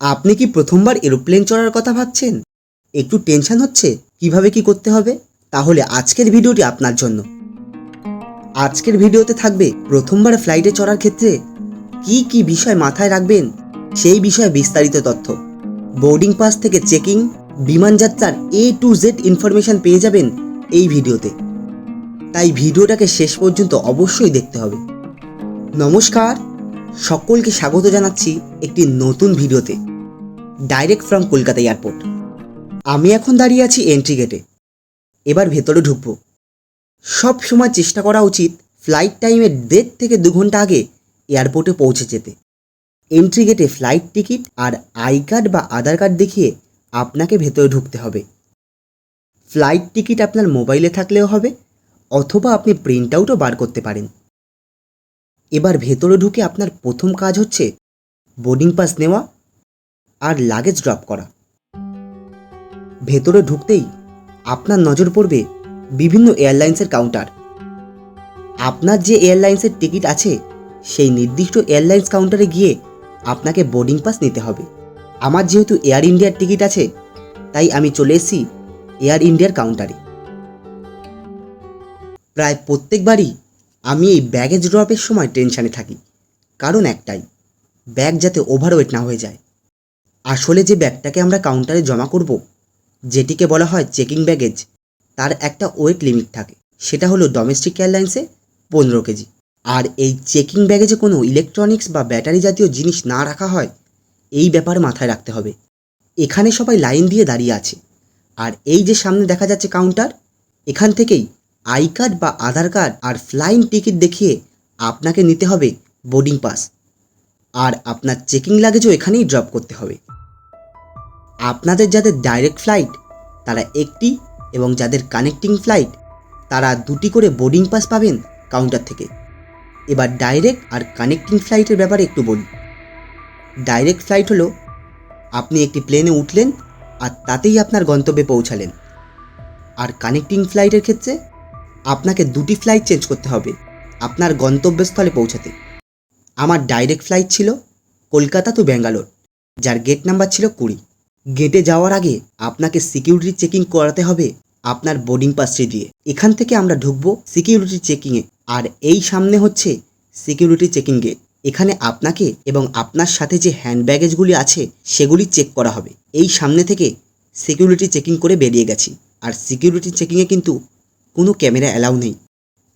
আপনি কি প্রথমবার এরোপ্লেন চড়ার কথা ভাবছেন? একটু টেনশন হচ্ছে, কীভাবে কি করতে হবে? তাহলে আজকের ভিডিওটি আপনার জন্য। আজকের ভিডিওতে থাকবে প্রথমবার ফ্লাইটে চড়ার ক্ষেত্রে কি কি বিষয় মাথায় রাখবেন, সেই বিষয়ে বিস্তারিত তথ্য। বোর্ডিং পাস থেকে চেকিং, বিমান যাত্রার এ টু জেড ইনফরমেশন পেয়ে যাবেন এই ভিডিওতে। তাই ভিডিওটাকে শেষ পর্যন্ত অবশ্যই দেখতে হবে। নমস্কার, সকলকে স্বাগত জানাচ্ছি একটি নতুন ভিডিওতে। Direct from Kolkata airport. আমি এখন দাঁড়িয়ে আছি এন্ট্রি গেটে। এবার ভেতরে ঢুকবো। সব সময় চেষ্টা করা উচিত ফ্লাইট টাইমের দেড় থেকে দু ঘণ্টা আগে এয়ারপোর্টে পৌঁছে যেতে। এন্ট্রি গেটে ফ্লাইট টিকিট আর আই কার্ড বা আধার কার্ড দেখিয়ে আপনাকে ভেতরে ঢুকতে হবে। ফ্লাইট টিকিট আপনার মোবাইলে থাকলেও হবে অথবা আপনি প্রিন্ট আউটও বার করতে পারেন। এবার ভেতরে ঢুকে আপনার প্রথম কাজ হচ্ছে বোর্ডিং পাস নেওয়া আর লাগেজ ড্রপ করা। ভেতরে ঢুকতেই আপনার নজর পড়বে বিভিন্ন এয়ারলাইন্সের কাউন্টার আপনার যে এয়ারলাইন্সের টিকিট আছে, সেই নির্দিষ্ট এয়ারলাইন্স কাউন্টারে গিয়ে আপনাকে বোর্ডিং পাস নিতে হবে। আমার যেহেতু এয়ার ইন্ডিয়ার টিকিট আছে, তাই আমি চলে এসেছি এয়ার ইন্ডিয়ার কাউন্টারে প্রায় প্রত্যেকবারই আমি এই ব্যাগেজ ড্রপের সময় টেনশানে থাকি, কারণ একটাই ব্যাগ যাতে ওভারওয়েট না হয়ে যায়। আসলে যে ব্যাগটাকে আমরা কাউন্টারে জমা করব, যেটিকে বলা হয় চেকিং ব্যাগেজ তার একটা ওয়েট লিমিট থাকে। সেটা হলো ডোমেস্টিক এয়ারলাইন্সে পনেরো কেজি। আর এই চেকিং ব্যাগেজে কোনো ইলেকট্রনিক্স বা ব্যাটারি জাতীয় জিনিস না রাখা হয়, এই ব্যাপার মাথায় রাখতে হবে। এখানে সবাই লাইন দিয়ে দাঁড়িয়ে আছে। আর এই যে সামনে দেখা যাচ্ছে কাউন্টার এখান থেকেই আই কার্ড বা আধার কার্ড আর ফ্লাইং টিকিট দেখিয়ে আপনাকে নিতে হবে বোর্ডিং পাস আর আপনার চেকিং লাগেজও এখানেই ড্রপ করতে হবে। আপনাদের যাদের ডাইরেক্ট ফ্লাইট তারা একটি এবং যাদের কানেক্টিং ফ্লাইট তারা দুটি করে বোর্ডিং পাস পাবেন কাউন্টার থেকে। এবার ডাইরেক্ট আর কানেক্টিং ফ্লাইটের ব্যাপারে একটু বলি। ডাইরেক্ট ফ্লাইট হলো, আপনি একটি প্লেনে উঠলেন আর তাতেই আপনার গন্তব্যে পৌঁছালেন। আর কানেক্টিং ফ্লাইটের ক্ষেত্রে আপনাকে দুটি ফ্লাইট চেঞ্জ করতে হবে, আপনার গন্তব্যস্থলে পৌঁছাতে। আমার ডাইরেক্ট ফ্লাইট ছিল কলকাতা টু ব্যাঙ্গালোর, যার গেট নাম্বার ছিল কুড়ি। গেটে যাওয়ার আগে আপনাকে সিকিউরিটি চেকিং করাতে হবে আপনার বোর্ডিং পাসটি দিয়ে। এখান থেকে আমরা ঢুকবো সিকিউরিটি চেকিংয়ে আর এই সামনে হচ্ছে সিকিউরিটি চেকিং গেট এখানে আপনাকে এবং আপনার সাথে যে হ্যান্ড ব্যাগেজগুলি আছে, সেগুলি চেক করা হবে। এই সামনে থেকে সিকিউরিটি চেকিং করে বেরিয়ে গেছি। আর সিকিউরিটি চেকিংয়ে কিন্তু কোনো ক্যামেরা অ্যালাউ নেই।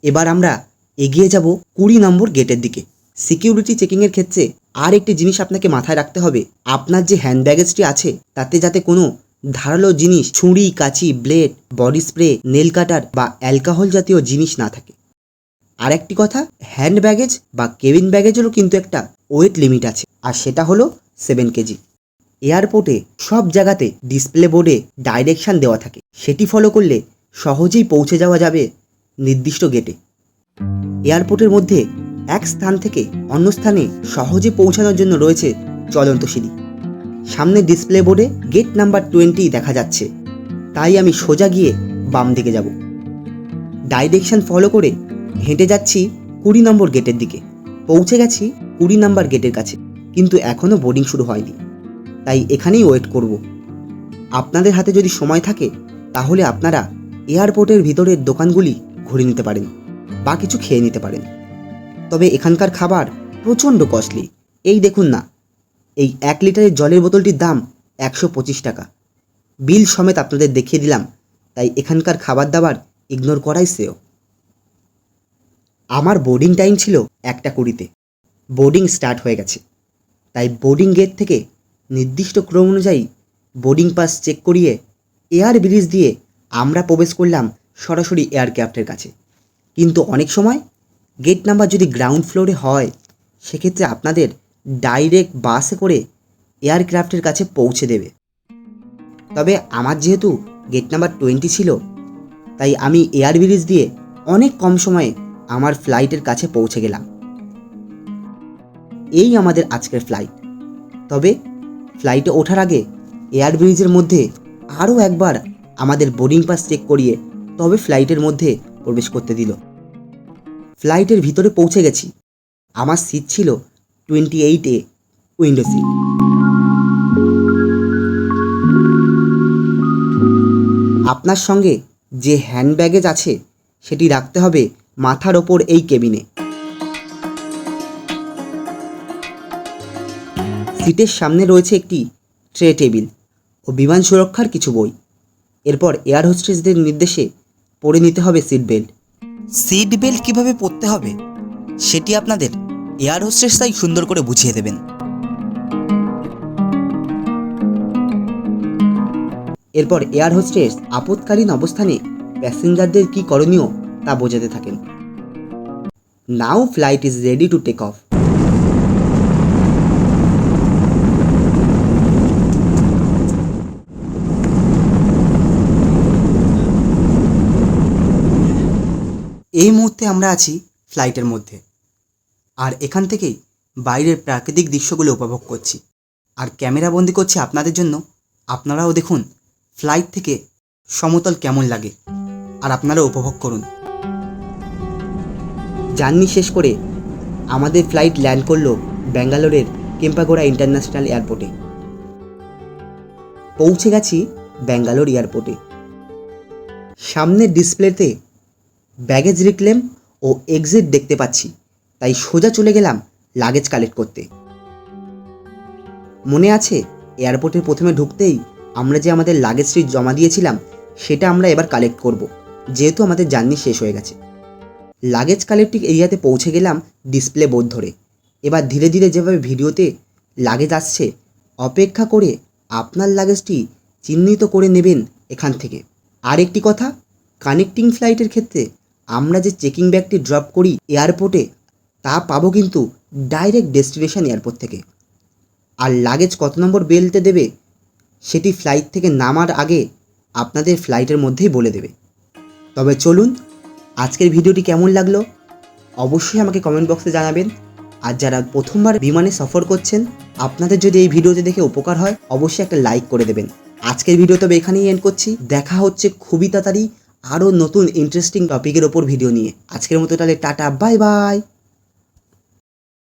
এবার আমরা এগিয়ে যাব কুড়ি নম্বর গেটের দিকে। সিকিউরিটি চেকিংয়ের ক্ষেত্রে আর একটি জিনিস আপনাকে মাথায় রাখতে হবে। আপনার যে হ্যান্ড ব্যাগেজটি আছে, তাতে যাতে কোনো ধারালো জিনিস, ছুরি, কাঁচি, blade, body spray, nail cutter বা অ্যালকোহল জাতীয় জিনিস না থাকে। আর একটি কথা হ্যান্ড ব্যাগেজ বা কেবিন ব্যাগেজেরও কিন্তু একটা ওয়েট লিমিট আছে, আর সেটা হলো সেভেন কেজি। এয়ারপোর্টে সব জায়গাতে ডিসপ্লে বোর্ডে ডাইরেকশান দেওয়া থাকে। সেটি ফলো করলে সহজেই পৌঁছে যাওয়া যাবে নির্দিষ্ট গেটে। এয়ারপোর্টের মধ্যে এক স্থান থেকে অন্য স্থানে সহজে পৌঁছানোর জন্য রয়েছে চলন্ত সিঁড়ি। সামনে ডিসপ্লে বোর্ডে গেট নাম্বার টোয়েন্টি দেখা যাচ্ছে। তাই আমি সোজা গিয়ে বাম দিকে যাব। ডাইরেকশন ফলো করে হেঁটে যাচ্ছি কুড়ি নম্বর গেটের দিকে। পৌঁছে গেছি কুড়ি নম্বর গেটের কাছে। কিন্তু এখনও বোর্ডিং শুরু হয়নি। তাই এখানেই ওয়েট করব। আপনাদের হাতে যদি সময় থাকে, তাহলে আপনারা এয়ারপোর্টের ভিতরের দোকানগুলি ঘুরে নিতে পারেন বা কিছু খেয়ে নিতে পারেন। তবে এখানকার খাবার প্রচণ্ড কস্টলি। এই দেখুন না, এই এক লিটারের জলের বোতলটির দাম একশো পঁচিশ টাকা। বিল সমেত আপনাদের দেখিয়ে দিলাম, তাই এখানকার খাবার দাবার ইগনোর করাই শ্রেয়। আমার বোর্ডিং টাইম ছিল একটা কুড়িতে। বোর্ডিং স্টার্ট হয়ে গেছে। তাই বোর্ডিং গেট থেকে নির্দিষ্ট ক্রম অনুযায়ী বোর্ডিং পাস চেক করিয়ে এয়ার ব্রিজ দিয়ে আমরা প্রবেশ করলাম সরাসরি এয়ারক্রাফটের কাছে। কিন্তু অনেক সময় গেট নাম্বার যদি গ্রাউন্ড ফ্লোরে হয়, সেক্ষেত্রে আপনাদের ডাইরেক্ট বাসে করে এয়ারক্রাফটের কাছে পৌঁছে দেবে। তবে আমার যেহেতু গেট নাম্বার টোয়েন্টি ছিল, তাই আমি এয়ার ব্রিজ দিয়ে অনেক কম সময়ে আমার ফ্লাইটের কাছে পৌঁছে গেলাম। এই আমাদের আজকের ফ্লাইট তবে ফ্লাইটে ওঠার আগে এয়ার ব্রিজের মধ্যে আরও একবার আমাদের বোর্ডিং পাস চেক করিয়ে তবে ফ্লাইটের মধ্যে প্রবেশ করতে দিল। ফ্লাইটের ভিতরে পৌঁছে গেছি। আমার সিট ছিল twenty eight A window seat আপনার সঙ্গে যে হ্যান্ড ব্যাগেজ আছে, সেটি রাখতে হবে মাথার ওপর এই কেবিনে সিটের সামনে রয়েছে একটি ট্রে টেবিল ও বিমান সুরক্ষার কিছু বই। এরপর এয়ার হোস্টেসদের নির্দেশে পড়ে নিতে হবে সিট বেল্ট সিট বেল্ট কীভাবে পরতে হবে, সেটি আপনাদের এয়ার হোস্টেস তাই সুন্দর করে বুঝিয়ে দেবেন। এরপর এয়ার হোস্টেস আপৎকালীন অবস্থানে প্যাসেঞ্জারদের কী করণীয় তা বোঝাতে থাকেন। Now flight is ready to take off. এই মুহূর্তে আমরা আছি ফ্লাইটের মধ্যে। আর এখান থেকেই বাইরের প্রাকৃতিক দৃশ্যগুলো উপভোগ করছি। আর ক্যামেরা বন্দি করছি আপনাদের জন্য। আপনারাও দেখুন ফ্লাইট থেকে সমতল কেমন লাগে। আর আপনারা উপভোগ করুন। জার্নি শেষ করে আমাদের ফ্লাইট ল্যান্ড করল ব্যাঙ্গালোরের কেম্পাগোড়া ইন্টারন্যাশনাল এয়ারপোর্টে পৌঁছে গেছি ব্যাঙ্গালোর এয়ারপোর্টে সামনের ডিসপ্লেতে ব্যাগেজ রিক্লেম ও এক্সিট দেখতে পাচ্ছি। তাই সোজা চলে গেলাম লাগেজ কালেক্ট করতে। মনে আছে এয়ারপোর্টে প্রথমে ঢুকতেই আমরা যে আমাদের লাগেজটি জমা দিয়েছিলাম, সেটা আমরা এবার কালেক্ট করব। যেহেতু আমাদের জার্নি শেষ হয়ে গেছে। লাগেজ কালেক্টিং এরিয়াতে পৌঁছে গেলাম ডিসপ্লে বোর্ড ধরে। এবার ধীরে ধীরে যেভাবে ভিডিওতে লাগেজ আসছে, অপেক্ষা করে আপনার লাগেজটি চিহ্নিত করে নেবেন এখান থেকে। আর একটি কথা কানেক্টিং ফ্লাইটের ক্ষেত্রে আমরা যে চেকিং ব্যাগটি ড্রপ করি এয়ারপোর্টে তা পাবো কিন্তু ডাইরেক্ট ডেস্টিনেশন এয়ারপোর্ট থেকে। আর লাগেজ কত নম্বর বেলতে দেবে, সেটি ফ্লাইট থেকে নামার আগে আপনাদের ফ্লাইটের মধ্যেই বলে দেবে। তবে চলুন, আজকের ভিডিওটি কেমন লাগল? অবশ্যই আমাকে কমেন্ট বক্সে জানাবেন। আর যারা প্রথমবার বিমানে সফর করছেন, আপনাদের যদি এই ভিডিওতে দেখে উপকার হয়, অবশ্যই একটা লাইক করে দেবেন। আজকের ভিডিও তবে এখানেই এন্ড করছি। দেখা হচ্ছে খুবই তাড়াতাড়ি আরও নতুন ইন্টারেস্টিং টপিকের ওপর ভিডিও নিয়ে। আজকের মতো তাহলে টাটা বাই বাই